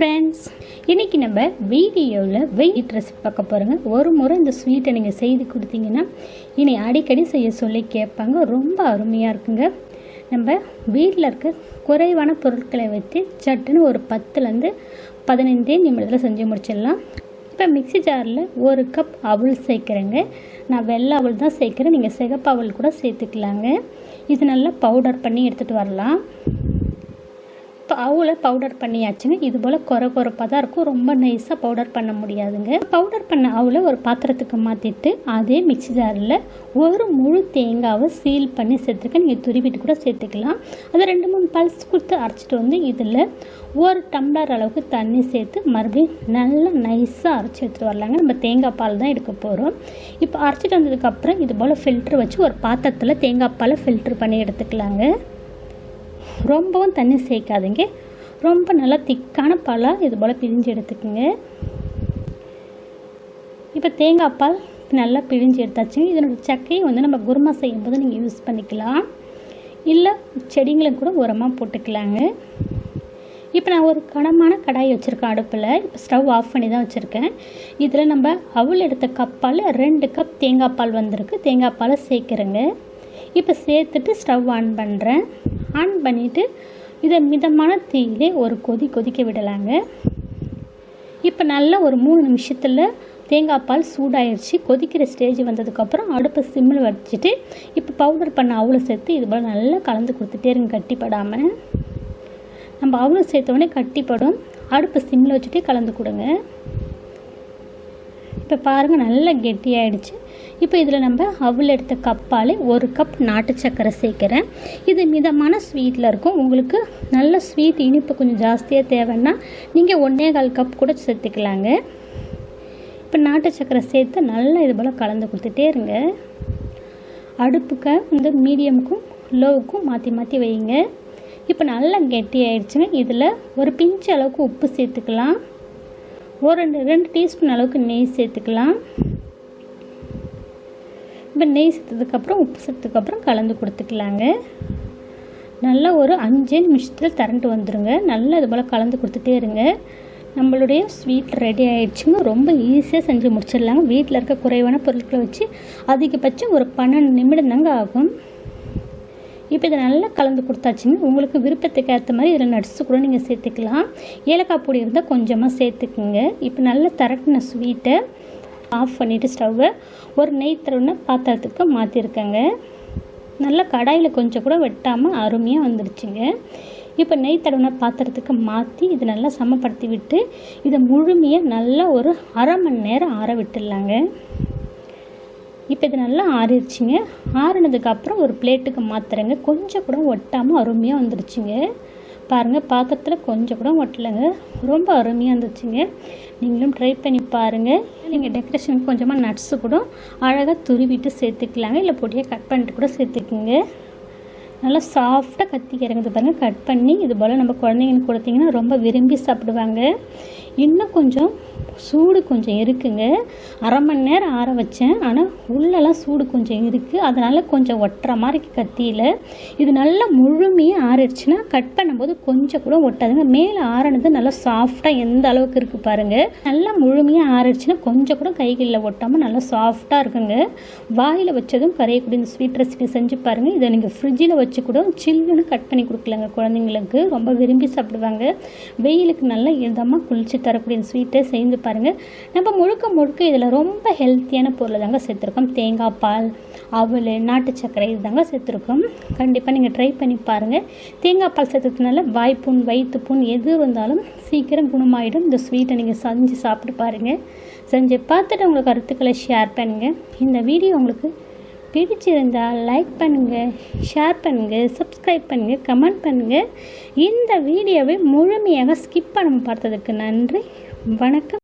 Friends இன்றைக்கி நம்ம வீடியோவில் வெயிட் ரெசிபி பார்க்க போகிறோங்க ஒரு முறை இந்த ஸ்வீட்டை நீங்கள் செய்து கொடுத்தீங்கன்னா இனி அடிக்கடி செய்ய சொல்லி கேட்பாங்க. ரொம்ப அருமையாக இருக்குங்க. நம்ம வீட்டில் இருக்க குறைவான பொருட்களை வச்சு சட்டுன்னு ஒரு பத்துலேருந்து பதினைந்தே நிமிடத்தில் செஞ்சு முடிச்சிடலாம். இப்போ மிக்ஸி ஜாரில் ஒரு கப் அவள் சேர்க்குறேங்க. நான் வெள்ளை அவள் தான் சேர்க்குறேன். நீங்கள் சிகப்பு அவல் கூட சேர்த்துக்கலாங்க. இது நல்லா பவுடர் பண்ணி எடுத்துகிட்டு வரலாம். அவளை பவுடர் பண்ணியாச்சுங்க. இது போல் குறை குறைப்பாக தான் இருக்கும். ரொம்ப நைஸாக பவுடர் பண்ண முடியாதுங்க. பவுடர் பண்ண அவளை ஒரு பாத்திரத்துக்கு மாற்றிட்டு அதே மிக்சி ஜாரில் ஒரு முழு தேங்காவை சீல் பண்ணி சேர்த்துருக்கேன் நீங்கள் துருவிட்டு கூட சேர்த்துக்கலாம். அதை ரெண்டு மூணு பல்ஸ் கொடுத்து அரைச்சிட்டு வந்து இதில் ஒரு டம்ளர் அளவுக்கு தண்ணி சேர்த்து மறுபடியும் நல்லா நைஸாக அரைச்சி எடுத்துகிட்டு வரலாங்க. நம்ம தேங்காய் பால் தான் எடுக்க போகிறோம் இப்போ அரைச்சிட்டு வந்ததுக்கப்புறம் இது போல் ஃபில்ட்ரு வச்சு ஒரு பாத்திரத்தில் தேங்காய் பாலை ஃபில்ட்ரு பண்ணி எடுத்துக்கலாங்க. ரொம்பவும் தண்ணி சேர்க்காதீங்க. ரொம்ப நல்லா திக்கான பாலாக இது போல் பிழிஞ்சு எடுத்துக்கோங்க. இப்போ தேங்காய் பால் நல்லா பிழிஞ்சு எடுத்தாச்சுங்க. இதனோட சக்கையை வந்து நம்ம குருமா செய்யும்போது நீங்கள் யூஸ் பண்ணிக்கலாம். இல்லை செடிங்களுக்கு கூட உரமாக போட்டுக்கலாங்க. இப்போ நான் ஒரு கனமான கடாய் வச்சுருக்கேன் அடுப்பில். இப்போ ஸ்டவ் ஆஃப் பண்ணி தான் வச்சுருக்கேன். இதில் நம்ம அவள் எடுத்த கப்பால் ரெண்டு கப் தேங்காய் பால் வந்திருக்கு. தேங்காய் பாலை சேர்க்குறேங்க. இப்போ சேர்த்துட்டு ஸ்டவ் ஆன் பண்ணுறேன் ஆன் பண்ணிவிட்டு இதை மிதமான தீயிலே ஒரு கொதி கொதிக்க விடலாங்க. இப்போ நல்லா ஒரு மூணு நிமிஷத்தில் தேங்காய் பால் சூடாயிடுச்சு கொதிக்கிற ஸ்டேஜ் வந்ததுக்கப்புறம் அடுப்பை சிம்மில் வச்சுட்டு இப்போ பவுடர் பண்ண அவ்வளோ சேர்த்து இது போல் நல்லா கலந்து கொடுத்துட்டே இருங்க கட்டிப்படாமல் நம்ம அவ்வளோ சேர்த்தோடனே கட்டிப்படும். அடுப்பு சிம்மில் வச்சுட்டே கலந்து கொடுங்க. இப்போ பாருங்கள் நல்லா கெட்டியாயிடுச்சு. இப்போ இதில் நம்ம அவள் எடுத்த கப்பாலே ஒரு கப் நாட்டு சக்கரை சேர்க்குறேன். இது மிதமான ஸ்வீட்டில் இருக்கும். உங்களுக்கு நல்ல ஸ்வீட் இனிப்பு கொஞ்சம் ஜாஸ்தியாக தேவைன்னா நீங்கள் ஒன்றே கால் கப் கூட சேர்த்துக்கலாங்க. இப்போ நாட்டு சக்கரை சேர்த்து நல்லா இது போல் கலந்து கொடுத்துட்டே இருங்க. அடுப்புக்கு வந்து மீடியமுக்கும் லோவுக்கும் மாற்றி மாற்றி வைங்க இப்போ நல்லா கெட்டி ஆயிடுச்சுங்க இதில் ஒரு பிஞ்சு அளவுக்கு உப்பு சேர்த்துக்கலாம். ஒரு ரெண்டு ரெண்டு டீஸ்பூன் அளவுக்கு நெய் சேர்த்துக்கலாம். இப்போ நெய் சேர்த்ததுக்கப்புறம் உப்பு சேர்த்ததுக்கப்புறம் கலந்து கொடுத்துக்கலாங்க. நல்லா ஒரு அஞ்சு நிமிஷத்தில் திரண்டு வந்துடுங்க நல்லா இது போல் கலந்து கொடுத்துட்டே இருங்க. நம்மளுடைய ஸ்வீட் ரெடி ஆகிடுச்சுங்க ரொம்ப ஈஸியாக செஞ்சு முடிச்சிடலாங்க. வீட்டில் இருக்க குறைவான பொருட்களை வச்சு அதிகபட்சம் ஒரு பன்னெண்டு நிமிடம் தாங்க ஆகும். இப்போ இதை நல்லா கலந்து கொடுத்தாச்சுங்க. உங்களுக்கு விருப்பத்துக்கு ஏற்ற மாதிரி இதில் நட்ஸு கூட நீங்கள் சேர்த்துக்கலாம். ஏலக்காய் பொடி இருந்தால் கொஞ்சமாக சேர்த்துக்குங்க. இப்போ நல்லா திரட்டின ஸ்வீட்டை ஆஃப் பண்ணிவிட்டு ஸ்டவ்வை ஒரு நெய் தருவின பாத்திரத்துக்கு மாற்றிருக்கேங்க நல்லா கடாயில் கொஞ்சம் கூட வெட்டாமல் அருமையாக வந்துடுச்சுங்க. இப்போ நெய் தடவின பாத்திரத்துக்கு மாற்றி இதை நல்லா சமப்படுத்தி விட்டு இதை முழுமையாக நல்லா ஒரு அரை மணி நேரம் ஆற விட்டுடலாங்க. இப்போ இது நல்லா ஆறிடுச்சிங்க. ஆறினதுக்கப்புறம் ஒரு பிளேட்டுக்கு மாற்றுறேங்க கொஞ்சம் கூட ஒட்டாமல் அருமையாக வந்துடுச்சுங்க பாருங்கள் பாத்திரத்தில் கொஞ்சம் கூட ஒட்டலைங்க. ரொம்ப அருமையாக இருந்துச்சுங்க. நீங்களும் ட்ரை பண்ணி பாருங்கள் நீங்கள் டெக்கரேஷனுக்கு கொஞ்சமாக நட்ஸு கூட அழகாக துருவிட்டு சேர்த்துக்கலாங்க. இல்லை பொடியாக கட் பண்ணிட்டு கூட சேர்த்துக்குங்க. நல்லா சாஃப்டாக கத்தி இறங்குது பாருங்கள் கட் பண்ணி இது போல் நம்ம குழந்தைங்களுக்கு கொடுத்தீங்கன்னா ரொம்ப விரும்பி சாப்பிடுவாங்க. இன்னும் கொஞ்சம் சூடு கொஞ்சம் இருக்குங்க. அரை மணி நேரம் ஆற வச்சேன். ஆனால் உள்ளெல்லாம் சூடு கொஞ்சம் இருக்குது அதனால் கொஞ்சம் ஒட்டுற மாதிரி கத்தியில். இது நல்லா முழுமையாக ஆறிடுச்சுன்னா கட் பண்ணும்போது கொஞ்சம் கூட ஒட்டாதுங்க. மேலே ஆறினது நல்லா சாஃப்டாக எந்த அளவுக்கு இருக்குது பாருங்கள் நல்லா முழுமையாக ஆறிடுச்சுன்னா கொஞ்சம் கூட கைகளில் ஒட்டாமல் நல்லா சாஃப்டாக இருக்குங்க. வாயில் வச்சதும் கரையக்கூடிய இந்த ஸ்வீட் ரெசிபி செஞ்சு பாருங்கள் இதை நீங்கள் ஃப்ரிட்ஜில் வச்சு கூட சில்லுன்னு கட் பண்ணி கொடுக்கலங்க குழந்தைங்களுக்கு. ரொம்ப விரும்பி சாப்பிடுவாங்க. வெயிலுக்கு நல்லா இதமாக குளிச்சு தரக்கூடிய ஸ்வீட்டை செஞ்சு செய்து பாருங்கள் நம்ம முழுக்க முழுக்க இதில் ரொம்ப ஹெல்த்தியான பொருளை தாங்க சேர்த்துருக்கோம். தேங்காய் பால் அவல் நாட்டு சர்க்கரை இது தாங்க சேர்த்துருக்கோம். கண்டிப்பாக நீங்கள் ட்ரை பண்ணி பாருங்கள் தேங்காய் பால் சேர்த்துறதுனால வாய்ப்புண் வயிற்று புண் எது இருந்தாலும் சீக்கிரம் குணமாயிடும். இந்த ஸ்வீட்டை நீங்கள் செஞ்சு சாப்பிட்டு பாருங்கள் செஞ்சு பார்த்துட்டு உங்கள் கருத்துக்களை ஷேர் பண்ணுங்கள் இந்த வீடியோ உங்களுக்கு பிடிச்சிருந்தால் லைக் பண்ணுங்கள் ஷேர் பண்ணுங்கள் சப்ஸ்கிரைப் பண்ணுங்கள் கமெண்ட் பண்ணுங்கள் இந்த வீடியோவை முழுமையாக ஸ்கிப் பண்ண பார்த்ததுக்கு நன்றி. வணக்கம்.